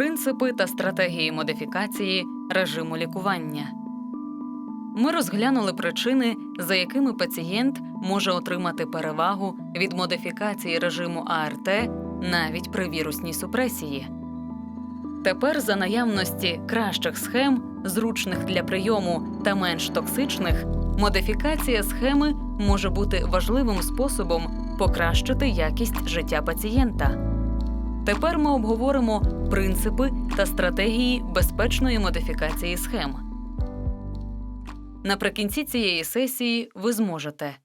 принципи та стратегії модифікації режиму лікування. Ми розглянули причини, за якими пацієнт може отримати перевагу від модифікації режиму АРТ навіть при вірусній супресії. Тепер за наявності кращих схем, зручних для прийому та менш токсичних, модифікація схеми може бути важливим способом покращити якість життя пацієнта. Тепер ми обговоримо принципи та стратегії безпечної модифікації схем. Наприкінці цієї сесії ви зможете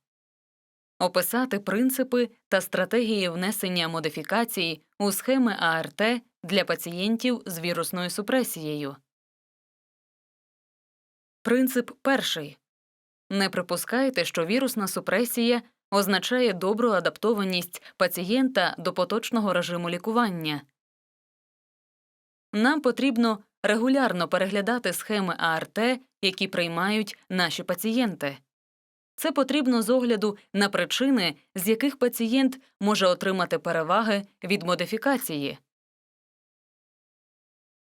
описати принципи та стратегії внесення модифікацій у схеми АРТ для пацієнтів з вірусною супресією. Принцип перший не припускайте, що вірусна супресія означає добру адаптованість пацієнта до поточного режиму лікування. Нам потрібно регулярно переглядати схеми АРТ, які приймають наші пацієнти. Це потрібно з огляду на причини, з яких пацієнт може отримати переваги від модифікації.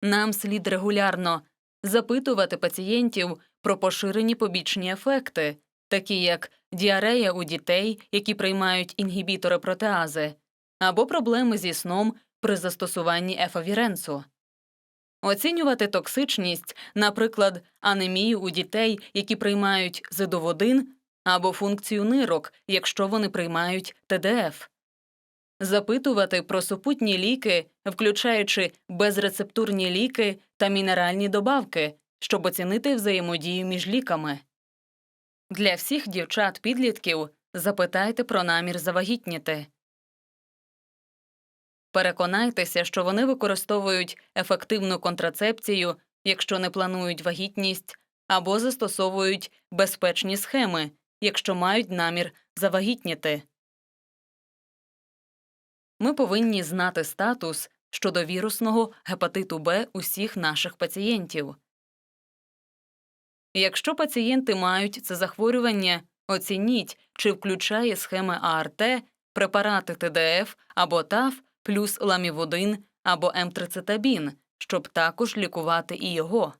Нам слід регулярно запитувати пацієнтів про поширені побічні ефекти, такі як діарея у дітей, які приймають інгібітори протеази, або проблеми зі сном при застосуванні ефавіренсу. Оцінювати токсичність, наприклад, анемію у дітей, які приймають зидоводин, або функцію нирок, якщо вони приймають ТДФ. Запитувати про супутні ліки, включаючи безрецептурні ліки та мінеральні добавки, щоб оцінити взаємодію між ліками. Для всіх дівчат-підлітків запитайте про намір завагітніти. Переконайтеся, що вони використовують ефективну контрацепцію, якщо не планують вагітність, або застосовують безпечні схеми, якщо мають намір завагітніти. Ми повинні знати статус щодо вірусного гепатиту Б усіх наших пацієнтів. Якщо пацієнти мають це захворювання, оцініть, чи включає схема АРТ препарати ТДФ або ТАФ плюс ламівудин або М-трицетабін, щоб також лікувати і його.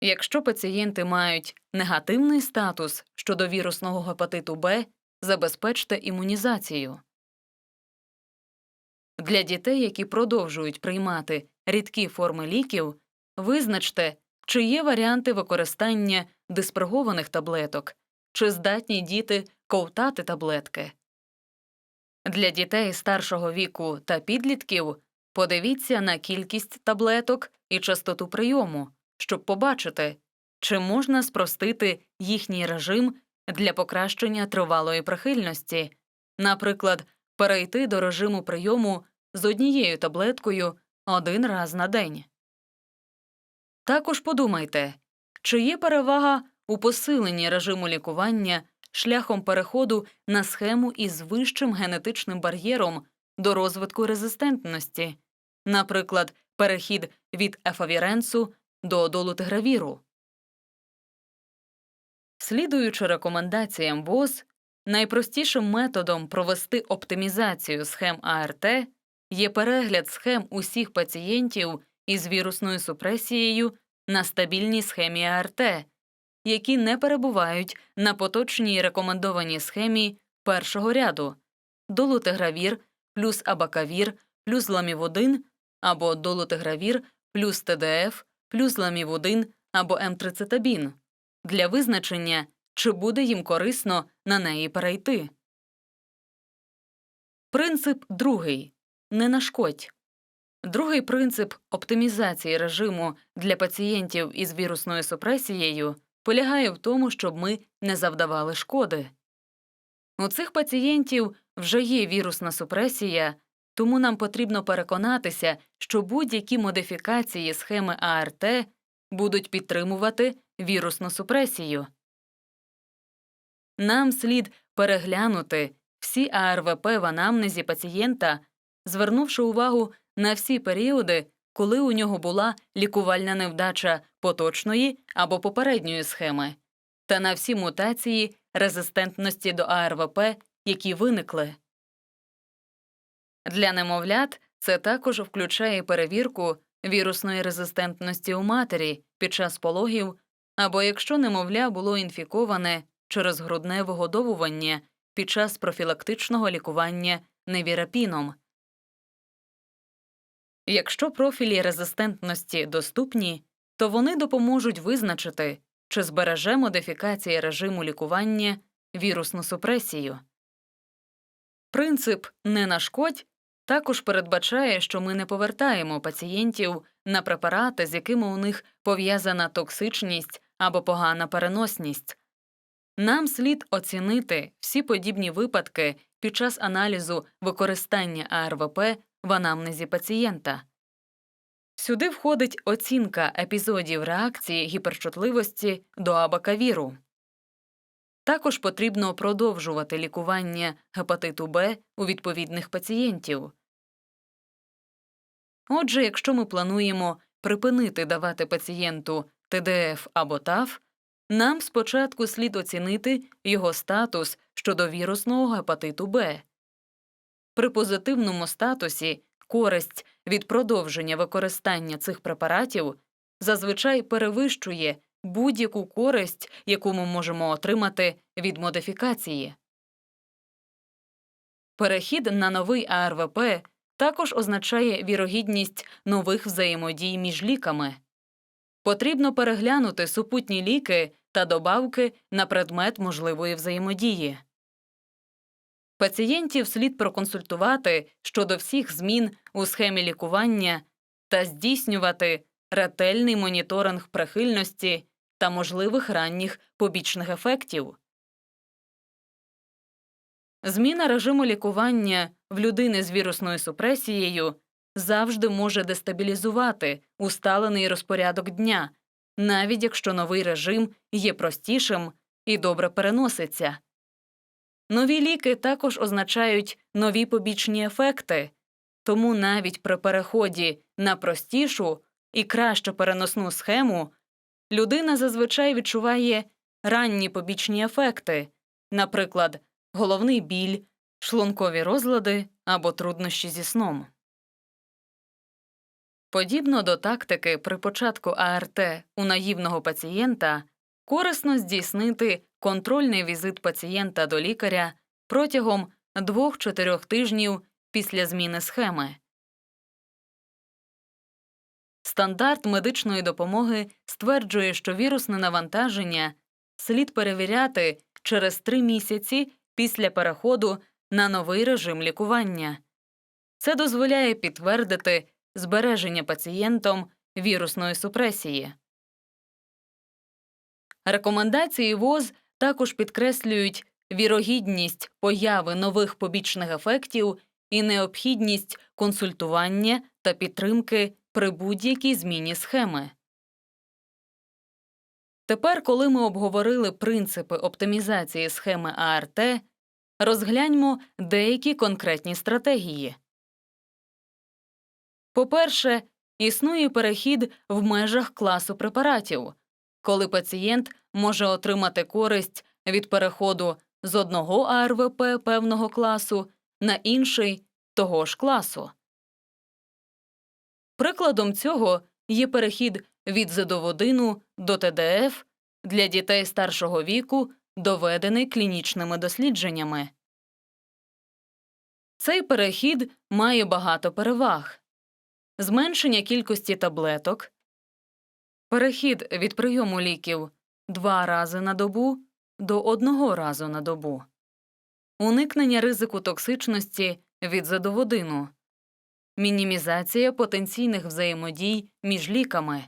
Якщо пацієнти мають негативний статус щодо вірусного гепатиту Б, забезпечте імунізацію. Для дітей, які продовжують приймати рідкі форми ліків, визначте, чи є варіанти використання диспергованих таблеток, чи здатні діти ковтати таблетки. Для дітей старшого віку та підлітків подивіться на кількість таблеток і частоту прийому, щоб побачити, чи можна спростити їхній режим для покращення тривалої прихильності, наприклад, перейти до режиму прийому з однією таблеткою один раз на день. Також подумайте, чи є перевага у посиленні режиму лікування шляхом переходу на схему із вищим генетичним бар'єром до розвитку резистентності, наприклад, перехід від ефавіренсу до долутигравіру. Слідуючи рекомендаціям ВОЗ, найпростішим методом провести оптимізацію схем АРТ є перегляд схем усіх пацієнтів із вірусною супресією на стабільній схемі АРТ, які не перебувають на поточній рекомендованій схемі першого ряду долутигравір плюс абакавір плюс ламіводин або долутигравір плюс ТДФ плюс ламіводин або М-трицетабін для визначення, чи буде їм корисно на неї перейти. Принцип другий не нашкодь. Другий принцип оптимізації режиму для пацієнтів із вірусною супресією полягає в тому, щоб ми не завдавали шкоди. У цих пацієнтів вже є вірусна супресія, тому нам потрібно переконатися, що будь-які модифікації схеми АРТ будуть підтримувати вірусну супресію. Нам слід переглянути всі АРВП в анамнезі пацієнта, звернувши увагу на всі періоди, коли у нього була лікувальна невдача поточної або попередньої схеми, та на всі мутації резистентності до АРВП, які виникли. Для немовлят це також включає перевірку вірусної резистентності у матері під час пологів або якщо немовля було інфіковане через грудне вигодовування під час профілактичного лікування невірапіном. Якщо профілі резистентності доступні, то вони допоможуть визначити, чи збереже модифікація режиму лікування вірусну супресію. Принцип не нашкодь також передбачає, що ми не повертаємо пацієнтів на препарати, з якими у них пов'язана токсичність або погана переносність. Нам слід оцінити всі подібні випадки під час аналізу використання АРВП в анамнезі пацієнта. Сюди входить оцінка епізодів реакції гіперчутливості до абакавіру. Також потрібно продовжувати лікування гепатиту Б у відповідних пацієнтів. Отже, якщо ми плануємо припинити давати пацієнту ТДФ або ТАФ, нам спочатку слід оцінити його статус щодо вірусного гепатиту Б. При позитивному статусі користь від продовження використання цих препаратів зазвичай перевищує будь-яку користь, яку ми можемо отримати від модифікації. Перехід на новий АРВП також означає вірогідність нових взаємодій між ліками. Потрібно переглянути супутні ліки та добавки на предмет можливої взаємодії. Пацієнтів слід проконсультувати щодо всіх змін у схемі лікування та здійснювати ретельний моніторинг прихильності та можливих ранніх побічних ефектів. Зміна режиму лікування в людини з вірусною супресією завжди може дестабілізувати усталений розпорядок дня, навіть якщо новий режим є простішим і добре переноситься. Нові ліки також означають нові побічні ефекти, тому навіть при переході на простішу і кращу переносну схему людина зазвичай відчуває ранні побічні ефекти, наприклад, головний біль, шлункові розлади або труднощі зі сном. Подібно до тактики при початку АРТ у наївного пацієнта корисно здійснити контрольний візит пацієнта до лікаря протягом 2-4 тижнів після зміни схеми. Стандарт медичної допомоги стверджує, що вірусне навантаження слід перевіряти через 3 місяці після переходу на новий режим лікування. Це дозволяє підтвердити збереження пацієнтом вірусної супресії. Рекомендації ВОЗ також підкреслюють вірогідність появи нових побічних ефектів і необхідність консультування та підтримки при будь-якій зміні схеми. Тепер, коли ми обговорили принципи оптимізації схеми АРТ, розгляньмо деякі конкретні стратегії. По-перше, існує перехід в межах класу препаратів, коли пацієнт може отримати користь від переходу з одного АРВП певного класу на інший того ж класу. Прикладом цього є перехід від задоводину до ТДФ для дітей старшого віку, доведений клінічними дослідженнями. Цей перехід має багато переваг зменшення кількості таблеток, перехід від прийому ліків два рази на добу до одного разу на добу, уникнення ризику токсичності від задоводину, мінімізація потенційних взаємодій між ліками,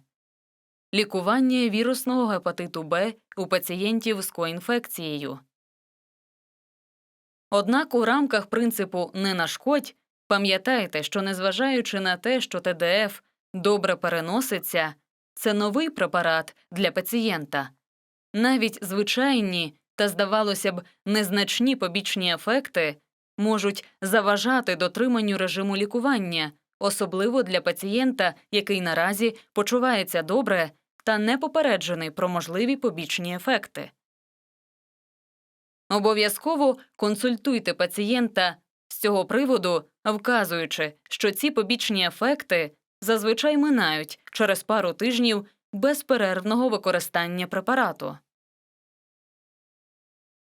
лікування вірусного гепатиту Б у пацієнтів з коінфекцією. Однак у рамках принципу не нашкодь пам'ятайте, що незважаючи на те, що ТДФ добре переноситься, це новий препарат для пацієнта. Навіть звичайні та, здавалося б, незначні побічні ефекти можуть заважати дотриманню режиму лікування, особливо для пацієнта, який наразі почувається добре та не попереджений про можливі побічні ефекти. Обов'язково консультуйте пацієнта з цього приводу, вказуючи, що ці побічні ефекти зазвичай минають через пару тижнів безперервного використання препарату.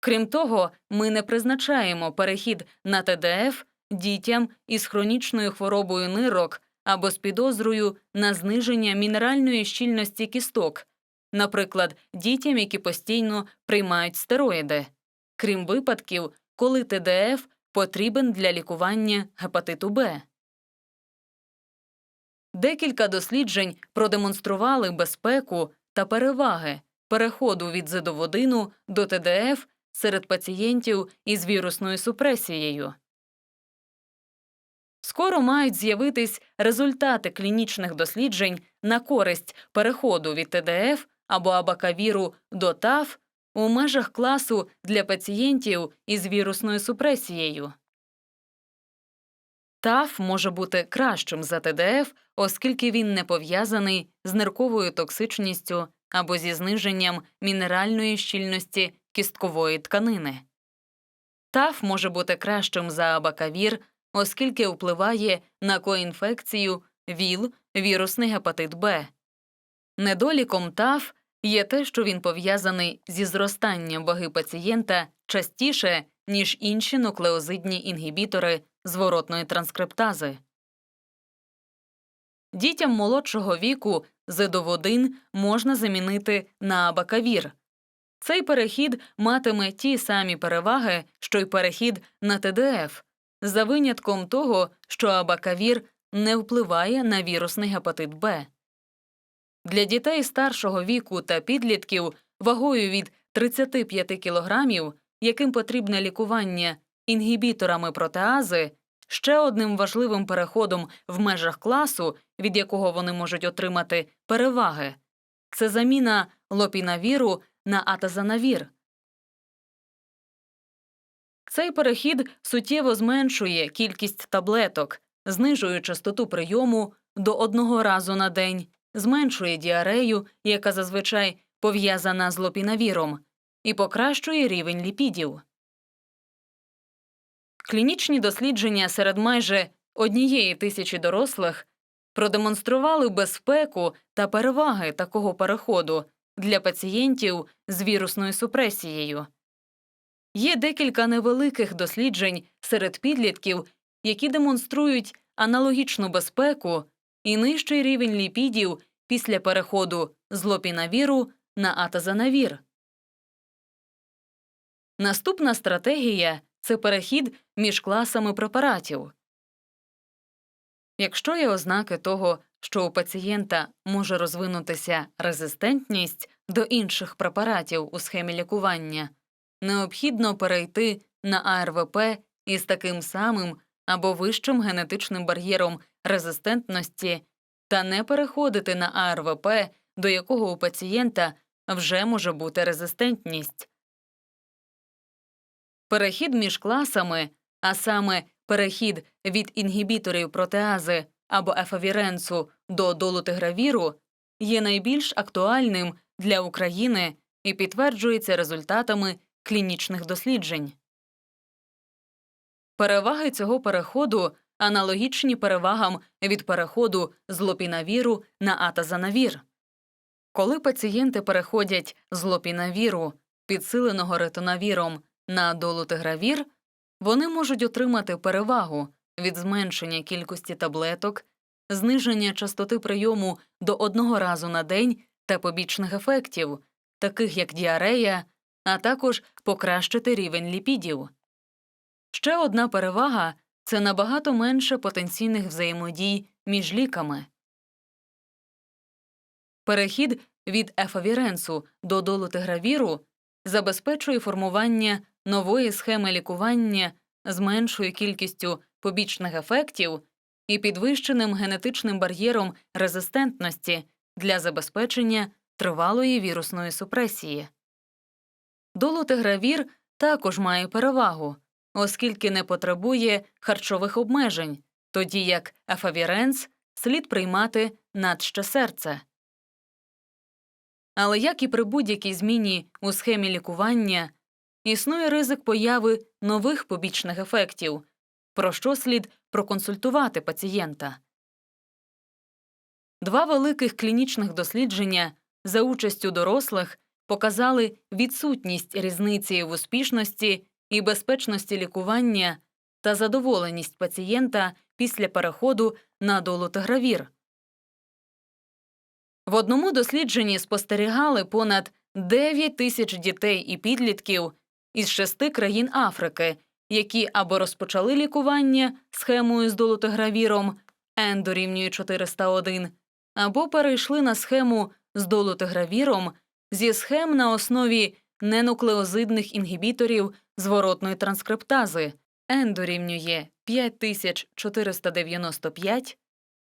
Крім того, ми не призначаємо перехід на ТДФ дітям із хронічною хворобою нирок або з підозрою на зниження мінеральної щільності кісток, наприклад, дітям, які постійно приймають стероїди, крім випадків, коли ТДФ потрібен для лікування гепатиту Б. Декілька досліджень продемонстрували безпеку та переваги переходу від зидоводину до ТДФ серед пацієнтів із вірусною супресією. Скоро мають з'явитись результати клінічних досліджень на користь переходу від ТДФ або абакавіру до ТАФ у межах класу для пацієнтів із вірусною супресією. ТАФ може бути кращим за ТДФ, оскільки він не пов'язаний з нирковою токсичністю або зі зниженням мінеральної щільності кісткової тканини. ТАФ може бути кращим за абакавір, оскільки впливає на коінфекцію ВІЛ, вірусний гепатит Б. Недоліком ТАФ є те, що він пов'язаний зі зростанням ваги пацієнта частіше, ніж інші нуклеозидні інгібітори зворотної транскриптази. Дітям молодшого віку зидоводин можна замінити на абакавір. Цей перехід матиме ті самі переваги, що й перехід на ТДФ, за винятком того, що абакавір не впливає на вірусний гепатит Б. Для дітей старшого віку та підлітків вагою від 35 кг, яким потрібне лікування інгібіторами протеази, ще одним важливим переходом в межах класу, від якого вони можуть отримати переваги, це заміна лопінавіру на атазанавір. Цей перехід суттєво зменшує кількість таблеток, знижує частоту прийому до одного разу на день, зменшує діарею, яка зазвичай пов'язана з лопінавіром, і покращує рівень ліпідів. Клінічні дослідження серед майже однієї тисячі дорослих продемонстрували безпеку та переваги такого переходу для пацієнтів з вірусною супресією. Є декілька невеликих досліджень серед підлітків, які демонструють аналогічну безпеку і нижчий рівень ліпідів після переходу з лопінавіру на атазанавір. Наступна стратегія це перехід між класами препаратів. Якщо є ознаки того, що у пацієнта може розвинутися резистентність до інших препаратів у схемі лікування, необхідно перейти на АРВП із таким самим або вищим генетичним бар'єром резистентності та не переходити на АРВП, до якого у пацієнта вже може бути резистентність. Перехід між класами, а саме перехід від інгібіторів протеази або ефавіренсу до долутигравіру, є найбільш актуальним для України і підтверджується результатами клінічних досліджень. Переваги цього переходу аналогічні перевагам від переходу з лопінавіру на атазанавір. Коли пацієнти переходять з лопінавіру, підсиленого ретонавіром, на долутигравір, вони можуть отримати перевагу від зменшення кількості таблеток, зниження частоти прийому до одного разу на день та побічних ефектів, таких як діарея, а також покращити рівень ліпідів. Ще одна перевага це набагато менше потенційних взаємодій між ліками. Перехід від ефавіренсу до долутигравіру забезпечує формування нової схеми лікування з меншою кількістю побічних ефектів і підвищеним генетичним бар'єром резистентності для забезпечення тривалої вірусної супресії. Долутигравір також має перевагу, оскільки не потребує харчових обмежень, тоді як ефавіренс слід приймати надще серце. Але як і при будь-якій зміні у схемі лікування, існує ризик появи нових побічних ефектів, про що слід проконсультувати пацієнта. Два великих клінічних дослідження за участю дорослих показали відсутність різниці в успішності і безпечності лікування та задоволеність пацієнта після переходу на долутигравір. В одному дослідженні спостерігали понад 9 тисяч дітей і підлітків із шести країн Африки, які або розпочали лікування схемою з долутигравіром N дорівнює 401, або перейшли на схему з долутигравіром зі схем на основі ненуклеозидних інгібіторів зворотної транскриптази N дорівнює 5495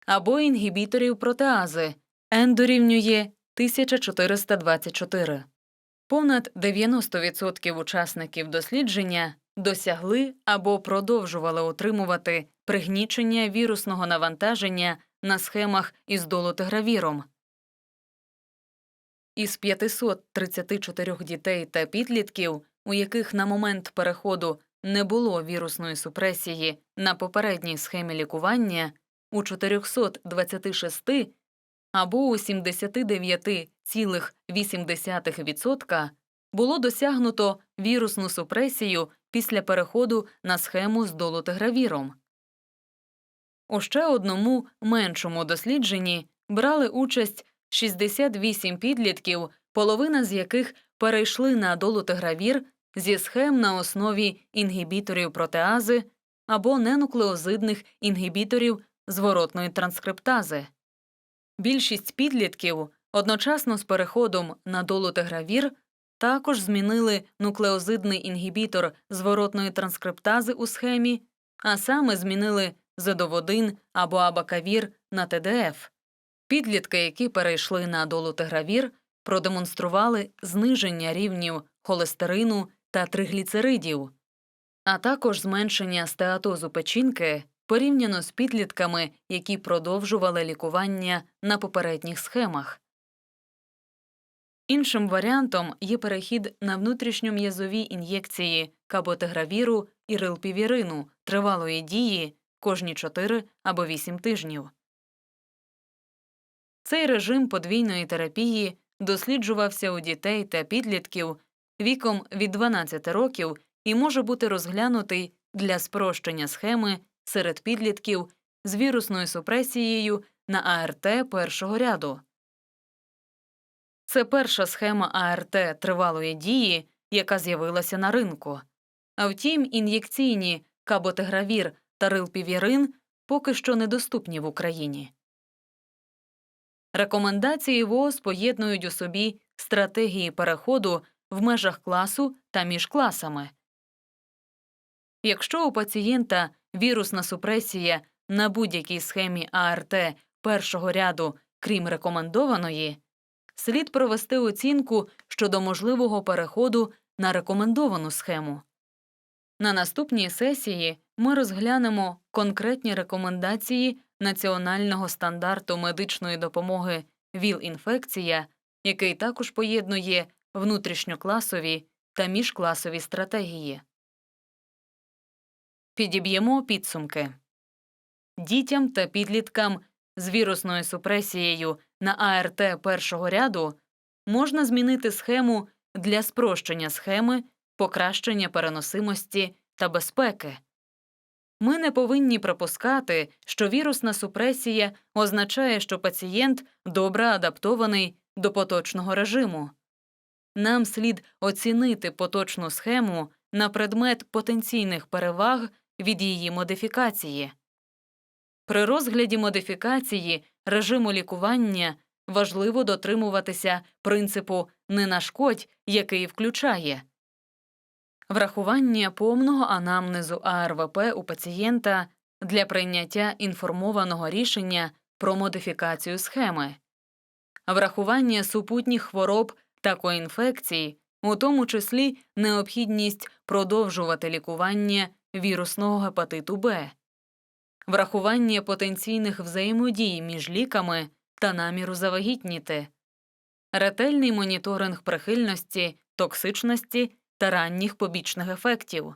або інгібіторів протеази N дорівнює 1424. Понад 90% учасників дослідження досягли або продовжували отримувати пригнічення вірусного навантаження на схемах із долутигравіром. Із 534 дітей та підлітків, у яких на момент переходу не було вірусної супресії на попередній схемі лікування, у 426 або у 79,8% було досягнуто вірусну супресію після переходу на схему з долутигравіром. У ще одному меншому дослідженні брали участь 68 підлітків, половина з яких перейшли на долутигравір зі схем на основі інгібіторів протеази або ненуклеозидних інгібіторів зворотної транскриптази. Більшість підлітків одночасно з переходом на долутигравір також змінили нуклеозидний інгібітор зворотної транскриптази у схемі, а саме змінили зедоводин або абакавір на ТДФ. Підлітки, які перейшли на долутигравір, продемонстрували зниження рівнів холестерину та тригліцеридів, а також зменшення стеатозу печінки порівняно з підлітками, які продовжували лікування на попередніх схемах. Іншим варіантом є перехід на внутрішньом'язові ін'єкції каботигравіру і рилпівірину тривалої дії кожні 4 або 8 тижнів. Цей режим подвійної терапії досліджувався у дітей та підлітків віком від 12 років і може бути розглянутий для спрощення схеми серед підлітків з вірусною супресією на АРТ першого ряду. Це перша схема АРТ тривалої дії, яка з'явилася на ринку. А втім, ін'єкційні каботигравір та рилпівірин поки що недоступні в Україні. Рекомендації ВООЗ поєднують у собі стратегії переходу в межах класу та між класами. Якщо у пацієнта вірусна супресія на будь-якій схемі АРТ першого ряду, крім рекомендованої, слід провести оцінку щодо можливого переходу на рекомендовану схему. На наступній сесії ми розглянемо конкретні рекомендації національного стандарту медичної допомоги ВІЛ-інфекція, який також поєднує внутрішньокласові та міжкласові стратегії. Підіб'ємо підсумки дітям та підліткам з вірусною супресією на АРТ першого ряду можна змінити схему для спрощення схеми, покращення переносимості та безпеки. Ми не повинні пропускати, що вірусна супресія означає, що пацієнт добре адаптований до поточного режиму. Нам слід оцінити поточну схему на предмет потенційних переваг від її модифікації. При розгляді модифікації режиму лікування важливо дотримуватися принципу не нашкодь, який включає врахування повного анамнезу АРВП у пацієнта для прийняття інформованого рішення про модифікацію схеми, врахування супутніх хвороб та коінфекцій, у тому числі необхідність продовжувати лікування вірусного гепатиту Б, врахування потенційних взаємодій між ліками та наміру завагітніти, ретельний моніторинг прихильності, токсичності та ранніх побічних ефектів.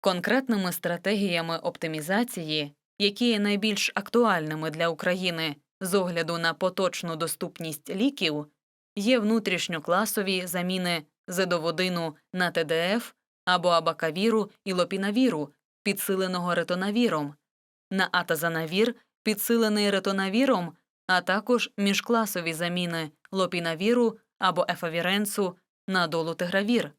Конкретними стратегіями оптимізації які є найбільш актуальними для України з огляду на поточну доступність ліків, є внутрішньокласові заміни зедоводину на ТДФ або абакавіру і лопінавіру, підсиленого ретонавіром, на атазанавір, підсилений ретонавіром, а також міжкласові заміни лопінавіру або ефавіренсу на долутигравір.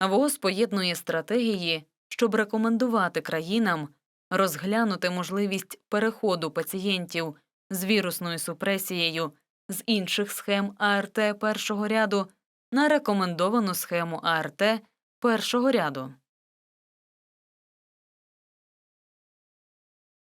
ВОЗ поєднує стратегії, щоб рекомендувати країнам розглянути можливість переходу пацієнтів з вірусною супресією з інших схем АРТ першого ряду на рекомендовану схему АРТ першого ряду.